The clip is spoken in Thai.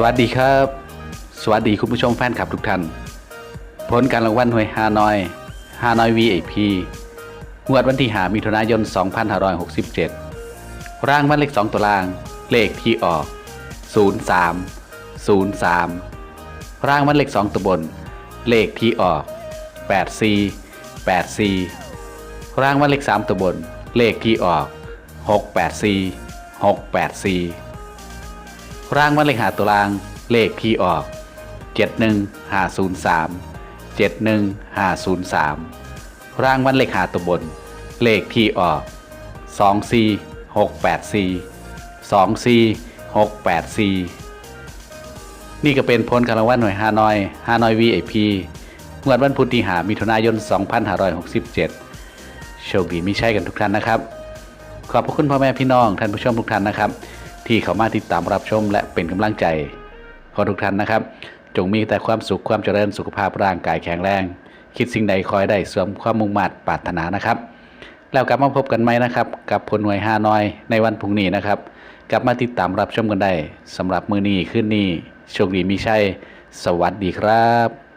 สวัสดีครับ สวัสดีคุณผู้ชมแฟนคลับทุกท่าน ผลการรางวัลหวยฮานอยฮานอย VIP งวดวันที่หามิถุนายน 2567 ร่างวันเลข2ตัวล่าง เลขที่ออก 03 03 ร่างวันเลข2ตัวบน เลขที่ออก 84 84 ร่างวันเลข3ตัวบน เลขที่ออก 684 684 ร่างวันเลขหาตัวรางเลขที่ออก 71503 71503 ร่างวันเลขหาตัวบน เลขที่ออก 24684 24684 นี่ก็เป็นผลการางวัลหน่วยฮานอยฮานอย VIP งวดวันพุธที่หามิถุนายน 2567 โชคดีมีใช่กันทุกท่านนะครับ ขอบพระคุณพ่อแม่พี่น้องท่านผู้ชมทุกท่านนะครับ ที่เขามาติดตามรับชมและเป็นกำลังใจขอทุกท่านนะครับ จงมีแต่ความสุขความเจริญสุขภาพร่างกายแข็งแรง คิดสิ่งใดคอยได้สวมความมุ่งมั่นปรารถนานะครับ แล้วกลับมาพบกันไหมนะครับ กับพลหน่วยห้าน้อยในวันพรุ่งนี้นะครับ กลับมาติดตามรับชมกันได้สำหรับมือนี้ขึ้นนี้โชคดีมีชัยสวัสดีครับ